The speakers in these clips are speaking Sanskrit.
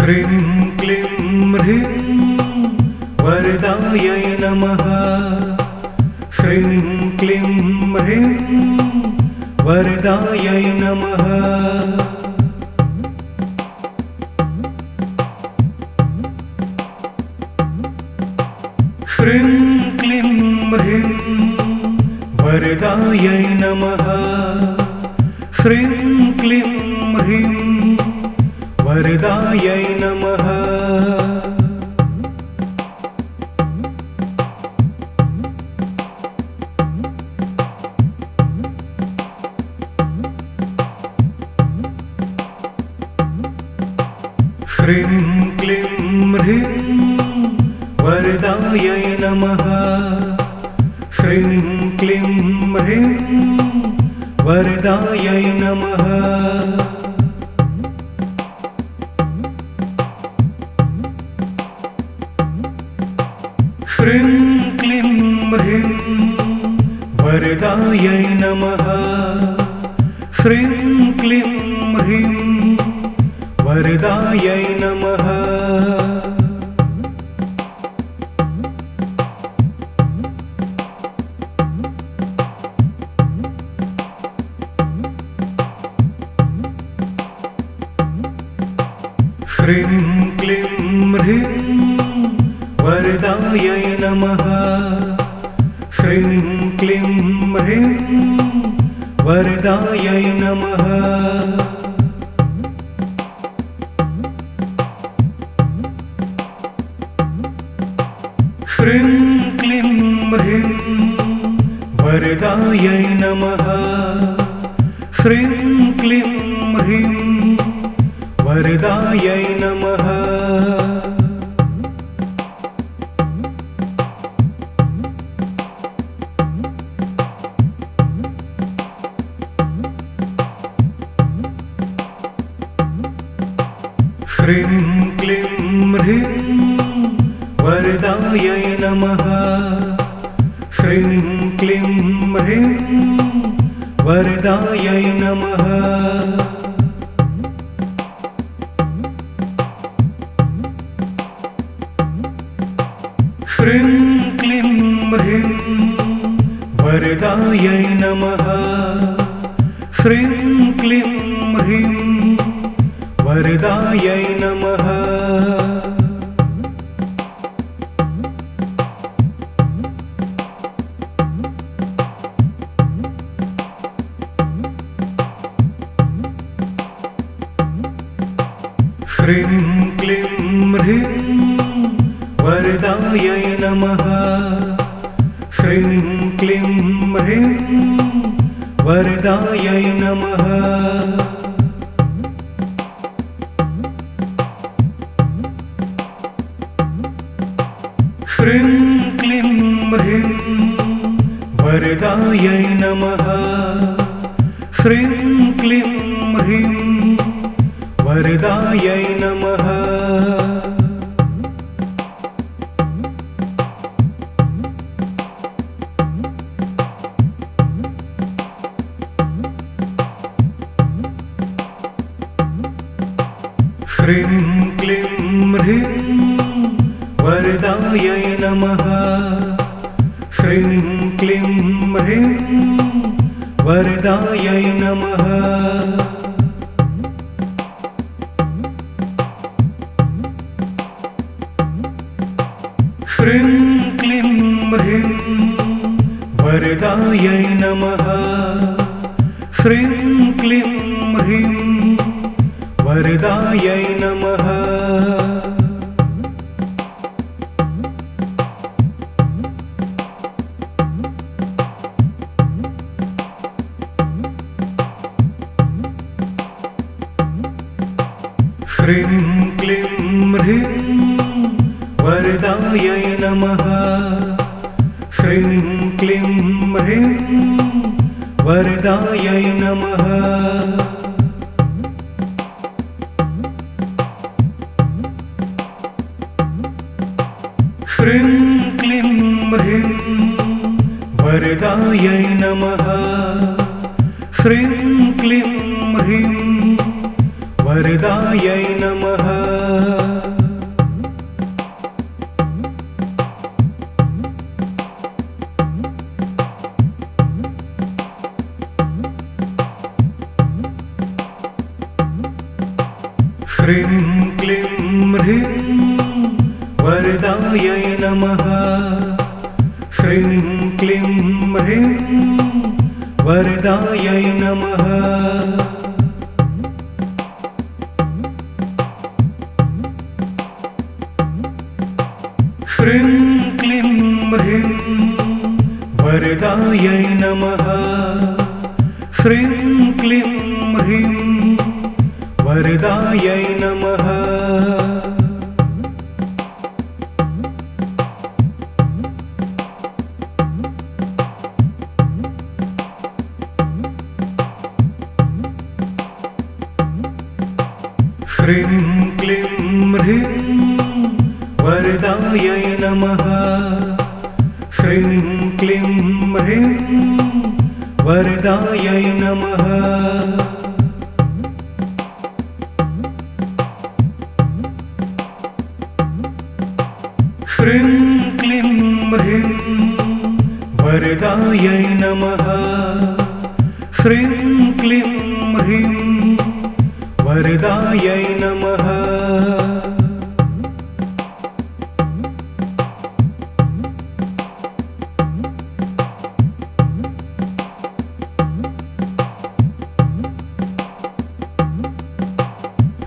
ह्रीं क्लीं ह्रीं वरदायै नमः। श्रीं क्लीं ह्रीं वरदायै नमः श्रीं क्लीं ह्रीं वरदायै नमः श्रीं क्लीं ह्रीं वरदायै नमः श्रीं क्लीं ह्रीं वरदायै नमः। श्रीं क्लीं ह्रीं वरदायै नमः। श्रीं क्लीं ह्रीं वरदायै नमः। श्रीं क्लीं ह्रीं वरदायै नमः वरदायै नमः। श्रीं क्लीं ह्रीं वरदायै नमः। श्रीं क्लीं ह्रीं वरदायै नमः। श्रीं क्लीं ह्रीं वरदायै नमः ह्रीं वरदायै नमः। श्रीं क्लीं ह्रीं वरदायै नमः। श्रीं क्लीं ह्रीं वरदायै नमः। श्रीं क्लीं ह्रीं वरदायै नमः श्रीं क्लीं ह्रीं वरदायै नमः श्रीं क्लीं ह्रीं वरदायै नमः श्रीं क्लीं ह्रीं वरदायै नमः। श्रीं क्लीं ह्रीं वरदायै नमः। श्रीं क्लीं ह्रीं वरदायै नमः। श्रीं क्लीं ह्रीं वरदायै नमः श्रीं क्लीं ह्रीं वरदायै नमः। श्रीं क्लीं ह्रीं वरदायै नमः वरदायै नमः। श्रीं क्लीं ह्रीं वरदायै नमः। श्रीं क्लीं ह्रीं वरदायै नमः। श्रीं क्लीं ह्रीं वरदायै नमः श्रीं क्लीं ह्रीं वरदायै नमः श्रीं क्लीं ह्रीं वरदायै नमः श्रीं क्लीं ह्रीं वरदायै नमः। श्रीं क्लीं ह्रीं वरदायै नमः। श्रीं क्लीं ह्रीं वरदायै नमः। श्रीं क्लीं ह्रीं वरदायै नमः श्रीं क्लीं ह्रीं वरदायै नमः श्रीं क्लीं ह्रीं वरदायै नमः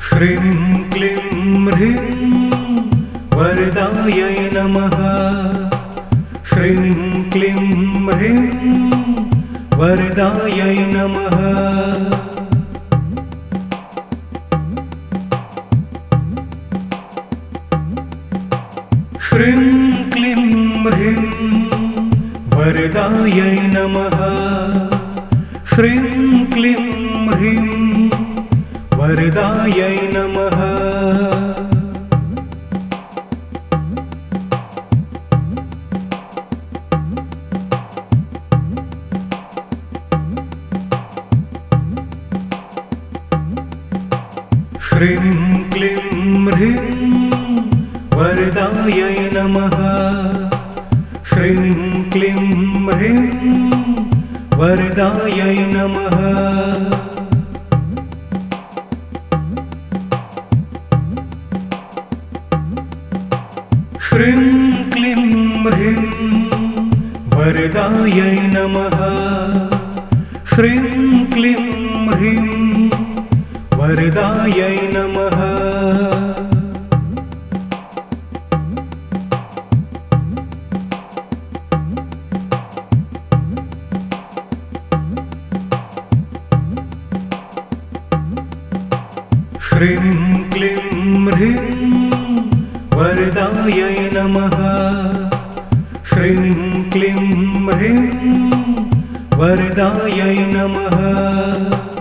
श्रीं क्लीं ह्रीं वरदायै नमः। श्रीं क्लीं ह्रीं वरदायै नमः। श्रीं क्लीं ह्रीं वरदायै नमः। श्रीं क्लीं ह्रीं वरदायै नमः श्रीं क्लीं ह्रीं वरदायै नमः श्रीं क्लीं ह्रीं वरदायै नमः श्रीं क्लीं ह्रीं वरदायै नमः। श्रीं क्लीं ह्रीं वरदायै नमः। श्रीं क्लीं ह्रीं वरदायै नमः। श्रीं क्लीं ह्रीं वरदायै नमः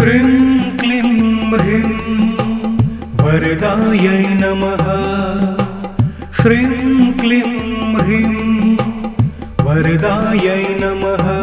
श्रीं क्लीं ह्रीं वरदायै नमः। श्रीं क्लीं ह्रीं वरदायै नमः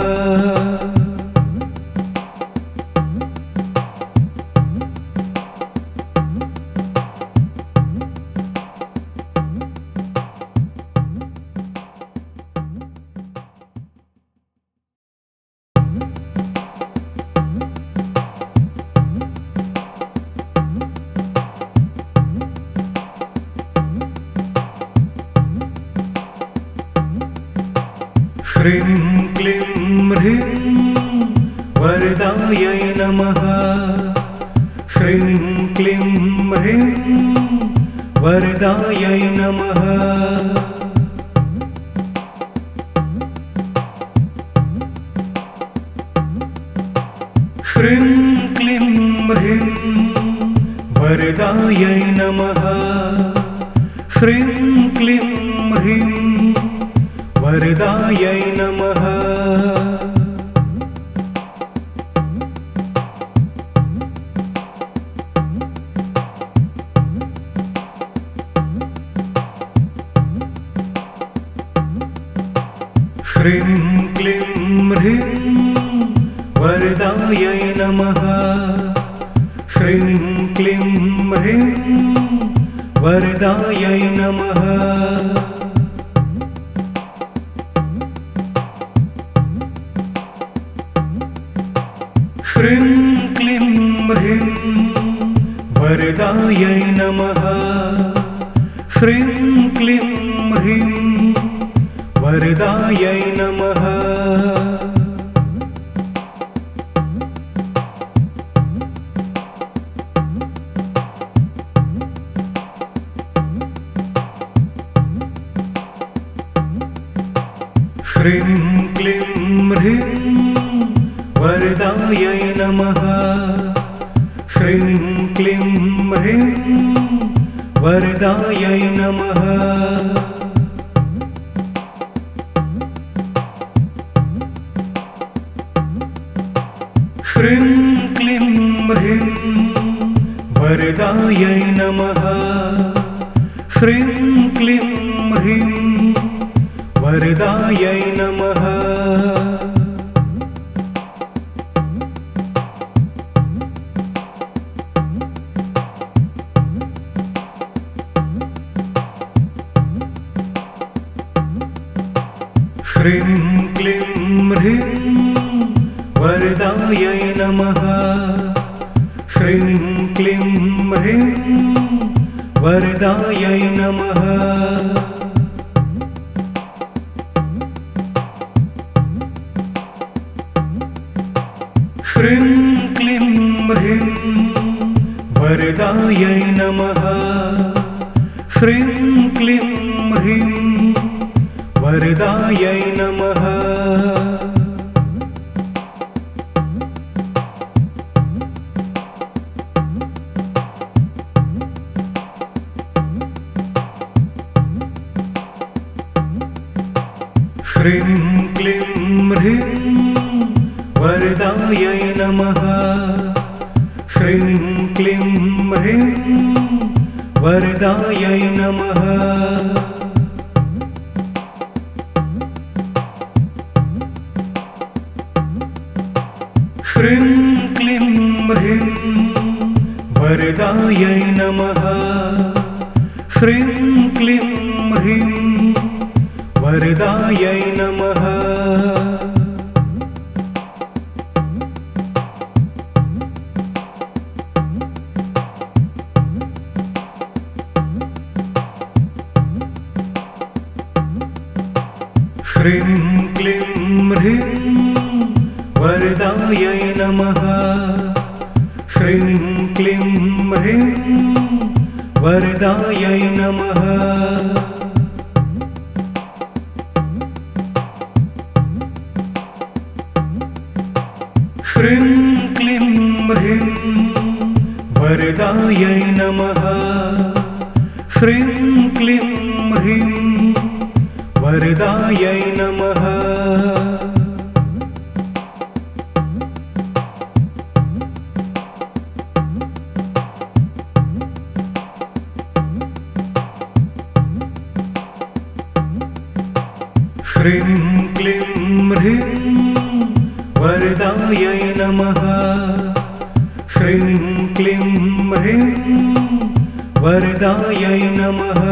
श्रीं क्लीं ह्रीं वरदायै नमः श्रीं क्लीं ह्रीं वरदायै नमः श्रीं क्लीं ह्रीं वरदायै नमः। श्रीं क्लीं ह्रीं वरदायै नमः। श्रीं क्लीं ह्रीं वरदायै नमः। श्रीं क्लीं ह्रीं वरदायै नमः। श्रीं क्लीं ह्रीं वरदायै नमः। श्रीं क्लीं ह्रीं वरदायै नमः। श्रीं क्लीं ह्रीं वरदायै नमः। श्रीं क्लीं ह्रीं वरदायै नमः। श्रीं क्लीं ह्रीं वरदायै नमः। श्रीं क्लीं ह्रीं वरदायै नमः श्रीं क्लीं ह्रीं वरदायै नमः श्रीं क्लीं ह्रीं वरदायै नमः श्रीं क्लीं ह्रीं वरदायै नमः। श्रीं क्लीं ह्रीं वरदायै नमः। श्रीं क्लीं ह्रीं वरदायै नमः। श्रीं क्लीं ह्रीं वरदायै नमः श्रीं क्लीं ह्रीं वरदायै नमः श्रीं क्लीं ह्रीं वरदायै नमः श्रीं क्लीं ह्रीं वरदायै नमः। श्रीं क्लीं ह्रीं वरदायै नमः। श्रीं क्लीं ह्रीं वरदायै नमः। श्रीं क्लीं ह्रीं वरदायै नमः शिवाय नमः